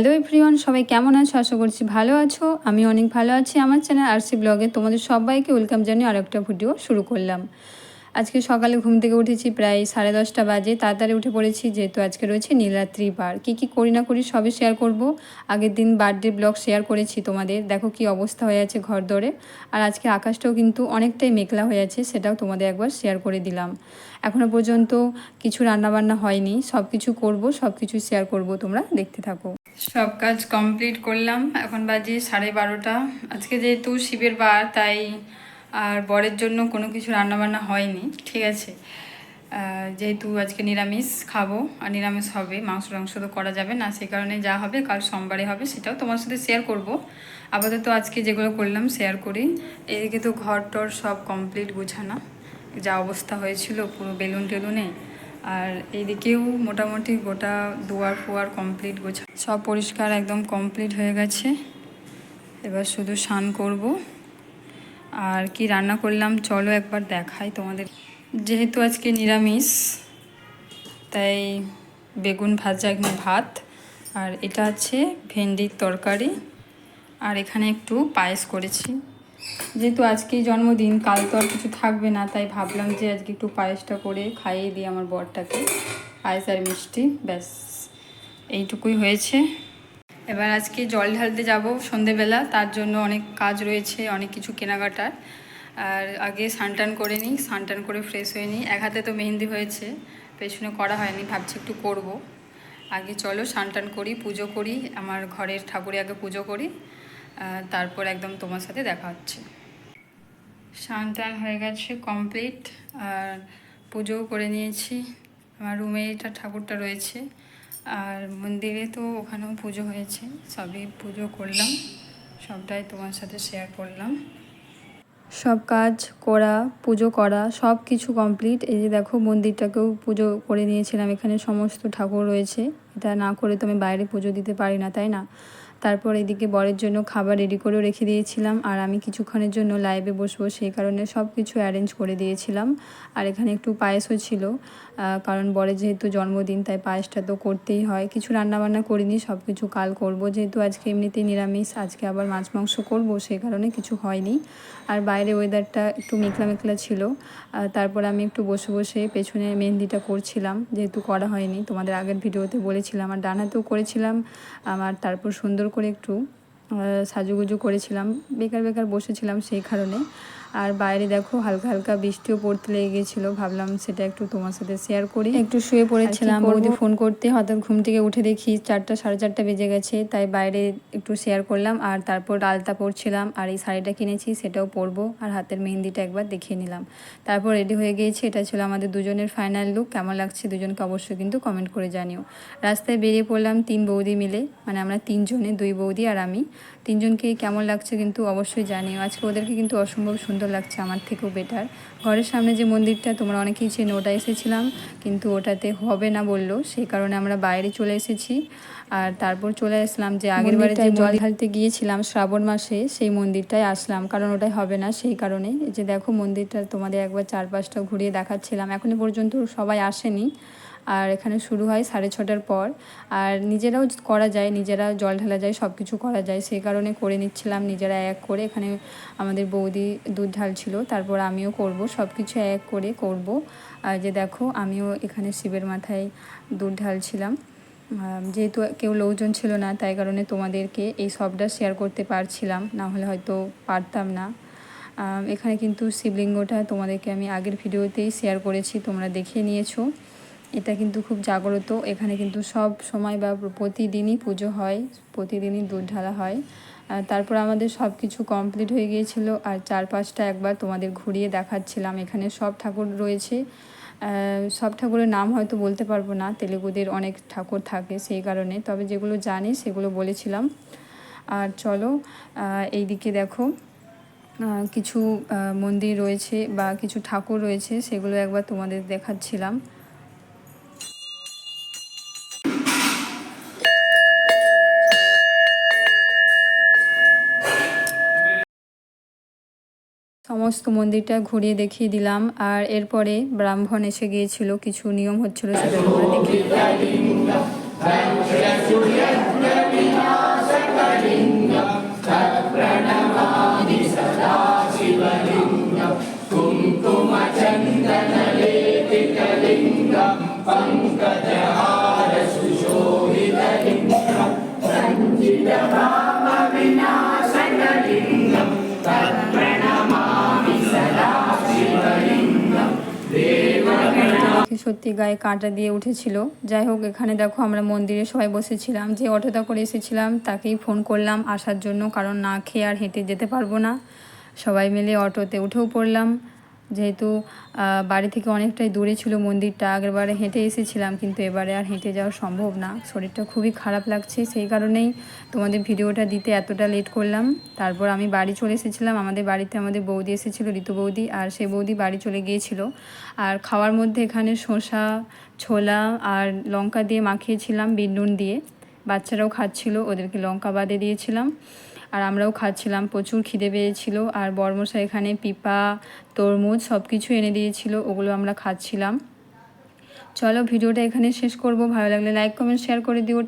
Hello everyone, সবাই কেমন আছো? আশা করছি ভালো আছো। আমি অনেক ভালো আছি আমার চ্যানেল আরসি ব্লগে। তোমাদের সবাইকে ওয়েলকাম জানিয়ে আর একটা ভিডিও শুরু করলাম। আজকে সকালে ঘুম থেকে উঠেছি প্রায় সাড়ে দশটা বাজে। তাড়াতাড়ি উঠে পড়েছি, যেহেতু আজকে রয়েছে নীলাদ্রি বার। কী কী করি না করি সবই শেয়ার করব। আগের দিন বার্থডে ব্লগ শেয়ার করেছি তোমাদের। দেখো কি অবস্থা হয়ে আছে ঘর দরে। আর আজকে আকাশটাও কিন্তু অনেকটাই মেঘলা হয়ে আছে, সেটাও তোমাদের একবার শেয়ার করে দিলাম। এখনও পর্যন্ত কিছু রান্নাবান্না হয়নি। সব কিছু করব সব কিছু শেয়ার করব, তোমরা দেখতে থাকো। সব কাজ কমপ্লিট করলাম। এখন বাজে সাড়ে বারোটা। আজকে যেহেতু শিবের বার, তাই আর বরের জন্য কোনো কিছু রান্নাবান্না হয়নি, ঠিক আছে? যেহেতু আজকে নিরামিষ খাব, আর নিরামিষ হবে, মাংস টাংস তো করা যাবে না, সেই কারণে যা হবে কাল সোমবারে হবে সেটাও তোমার সাথে শেয়ার করব। আপাতত আজকে যেগুলো করলাম শেয়ার করি। এদিকে তো ঘর টর সব কমপ্লিট গোছানো। যা অবস্থা হয়েছিল পুরো বেলুন টেলুনে আর এইদিকেও মোটামুটি গোটা দুয়ার ফুয়ার কমপ্লিট গোছা সব পরিষ্কার একদম কমপ্লিট হয়ে গেছে। এবার শুধু স্নান করব। আর কি রান্না করলাম, চলো একবার দেখাই তোমাদের। যেহেতু আজকে নিরামিষ, তাই বেগুন ভাজা এখানে ভাত, আর এটা আছে ভেন্ডির তরকারি। আর এখানে একটু পায়েস করেছি। যেহেতু আজকেই জন্মদিন, কাল তো আর কিছু থাকবে না, তাই ভাবলাম যে আজকে একটু পায়েসটা করে খাইয়ে দিই আমার বরটাকে। পায়েস আর মিষ্টি, ব্যাস, এইটুকুই হয়েছে। এবার আজকে জল ঢালতে যাব সন্ধেবেলা, তার জন্য অনেক কাজ রয়েছে, অনেক কিছু কেনাকাটার। আর আগে স্নান করে নিই, স্নান করে ফ্রেশ হয়ে নিই। এক হাতে তো মেহেন্দি হয়েছে, পেছনে করা হয়নি, ভাবছি একটু করব। আগে চলো স্নান করি, পুজো করি, আমার ঘরের ঠাকুরে আগে পুজো করি। তারপর একদম তোমার সাথে দেখা হচ্ছে। স্নান টান হয়ে গেছে কমপ্লিট আর পুজোও করে নিয়েছি। আমার রুমে এটা ঠাকুরটা রয়েছে, আর মন্দিরে তো ওখানেও পুজো হয়েছে, সবই পুজো করলাম, সবটাই তোমার সাথে শেয়ার করলাম। সব কাজ করা, পুজো করা সব কিছু কমপ্লিট এই যে দেখো, মন্দিরটাকেও পুজো করে নিয়েছিলাম, এখানে সমস্ত ঠাকুর রয়েছে। এটা না করে তো আমি বাইরে পুজো দিতে পারি না, তাই না? তারপর এদিকে বরের জন্য খাবার রেডি করেও রেখে দিয়েছিলাম। আর আমি কিছুক্ষণের জন্য লাইভে বসবো, সেই কারণে সব কিছু অ্যারেঞ্জ করে দিয়েছিলাম। আর এখানে একটু পায়েসও ছিল কারণ বরের যেহেতু জন্মদিন, তাই পায়েসটা তো করতেই হয়। কিছু রান্নাবান্না করিনি সব কিছু কাল করব। যেহেতু আজকে এমনিতেই নিরামিষ, আজকে আবার মাছ মাংস করব, সেই কারণে কিছু হয়নি। আর বাইরে ওয়েদারটা একটু মেঘলা মেঘলা ছিল তারপর আমি একটু বসে বসে পেছনে মেহেন্দিটা করছিলাম। যেহেতু করা হয়নি, তোমাদের আগের ভিডিওতে বলেছিলাম, আর ডান হাতেও করেছিলাম আমার তারপর সুন্দর করে একটু সাজুগুজু করেছিলাম। বেকার বেকার বসেছিলাম সেই কারণে। আর বাইরে দেখো হালকা হালকা বৃষ্টিও পড়তে লেগে গেছিল ভাবলাম সেটা একটু তোমার সাথে শেয়ার করি। একটু শুয়ে পড়েছিলাম বৌদি ফোন করতে হঠাৎ ঘুম থেকে উঠে দেখি চারটা সাড়ে চারটা বেজে গেছে তাই বাইরে একটু শেয়ার করলাম। আর তারপর আলতা পরছিলাম আর এই শাড়িটা কিনেছি সেটাও পরবো। আর হাতের মেহেন্দিটা একবার দেখিয়ে নিলাম। তারপর রেডি হয়ে গিয়েছি এটা ছিল আমাদের দুজনের ফাইনাল লুক কেমন লাগছে দুজনকে অবশ্যই কিন্তু কমেন্ট করে জানিও। রাস্তায় বেরিয়ে পড়লাম তিন বৌদি মিলে মানে আমরা তিনজনে দুই বৌদি আর আমি। তিনজনকে কেমন লাগছে কিন্তু অবশ্যই জানিও। আজকে ওদেরকে কিন্তু অসম্ভব সুন্দর লাগছে আমার থেকেও বেটার ঘরের সামনে যে মন্দিরটা তোমরা অনেকেই চেনো ওটা এসেছিলাম কিন্তু ওটাতে হবে না বলল সেই কারণে আমরা বাইরে চলে এসেছি। আর তারপর চলে আসলাম যে আগের বারে যে জল ঢালতে গিয়েছিলাম শ্রাবণ মাসে সেই মন্দিরটায় আসলাম কারণ ওটাই হবে না সেই কারণে। যে দেখো মন্দিরটা তোমাদের একবার চারপাশটা ঘুরিয়ে দেখাচ্ছিলাম এখনও পর্যন্ত সবাই আসেনি। আর এখানে শুরু হয় সাড়ে ছটার পর। আর নিজেরাও করা যায় নিজেরা জল ঢালা যায় সব কিছু করা যায়। সেই কারণে করে নিচ্ছিলাম নিজেরা এক করে। এখানে আমাদের বৌদি দুধ ঢালছিল তারপর আমিও করব সব কিছু এক করে করব। আর যে দেখো আমিও এখানে শিবের মাথায় দুধ ঢালছিলাম। আম, যেহেতু কেউ লোকজন ছিল না তাই কারণে তোমাদেরকে এই সবটা শেয়ার করতে পারছিলাম। না হলে হয়তো পারতাম না। এখানে কিন্তু শিবলিঙ্গটা তোমাদেরকে আমি আগের ভিডিওতেই শেয়ার করেছি তোমরা দেখে নিয়েছো। এটা কিন্তু খুব জাগ্রত। এখানে কিন্তু সব সময় বা প্রতিদিনই পুজো হয় প্রতিদিনই দুধ ঢালা হয়। তারপর আমাদের সব কিছু কমপ্লিট হয়ে গিয়েছিল আর চারপাশটা একবার তোমাদের ঘুরিয়ে দেখাচ্ছিলাম। এখানে সব ঠাকুর রয়েছে। সব ঠাকুরের নাম হয়তো বলতে পারব না তেলেগুদের অনেক ঠাকুর থাকে সেই কারণে তবে যেগুলো জানি সেগুলো বলেছিলাম। আর চলো আহ, এইদিকে দেখো কিছু মন্দির রয়েছে বা কিছু ঠাকুর রয়েছে সেগুলো একবার তোমাদের দেখাচ্ছিলাম। সমস্ত মন্দিরটা ঘুরিয়ে দেখিয়ে দিলাম। আর এরপরে ব্রাহ্মণ এসে গিয়েছিল, কিছু নিয়ম হচ্ছিল সেটা আমরা দেখি সত্যি গায়ে কাঁটা দিয়ে উঠেছিল। যাই হোক, এখানে দেখো আমরা মন্দিরে সবাই বসেছিলাম। যে অটোটা করে এসেছিলাম, তাকেই ফোন করলাম আসার জন্য, কারণ না খেয়ে আর হেঁটে যেতে পারব না। সবাই মিলে অটোতে উঠেও পড়লাম। যেহেতু বাড়ি থেকে অনেকটাই দূরে ছিল মন্দিরটা, আগেরবারে হেঁটে এসেছিলাম কিন্তু এবারে আর হেঁটে যাওয়া সম্ভব না। শরীরটা খুবই খারাপ লাগছে, সেই কারণেই তোমাদের ভিডিওটা দিতে এতটা লেট করলাম। তারপর আমি বাড়ি চলে এসেছিলাম, আমাদের বাড়িতে আমাদের বৌদি এসেছিল, ঋতু বৌদি, আর সেই বৌদি বাড়ি চলে গিয়েছিল। আর খাওয়ার মধ্যে এখানে শসা, ছোলা আর লঙ্কা দিয়ে মাখিয়েছিলাম বিট নুন দিয়ে। বাচ্চারাও খাচ্ছিল, ওদেরকে লঙ্কা বাদে দিয়েছিলাম। আর আমরাও খাচ্ছিলাম, প্রচুর খিদে পেয়েছিল। আর বর্মশা এখানে পিপা, তরমুজ সব কিছু এনে দিয়েছিল, ওগুলো আমরা খাচ্ছিলাম। চলো, ভিডিওটা এখানে শেষ করব। ভালো লাগলে লাইক কমেন্ট শেয়ার করে দিও।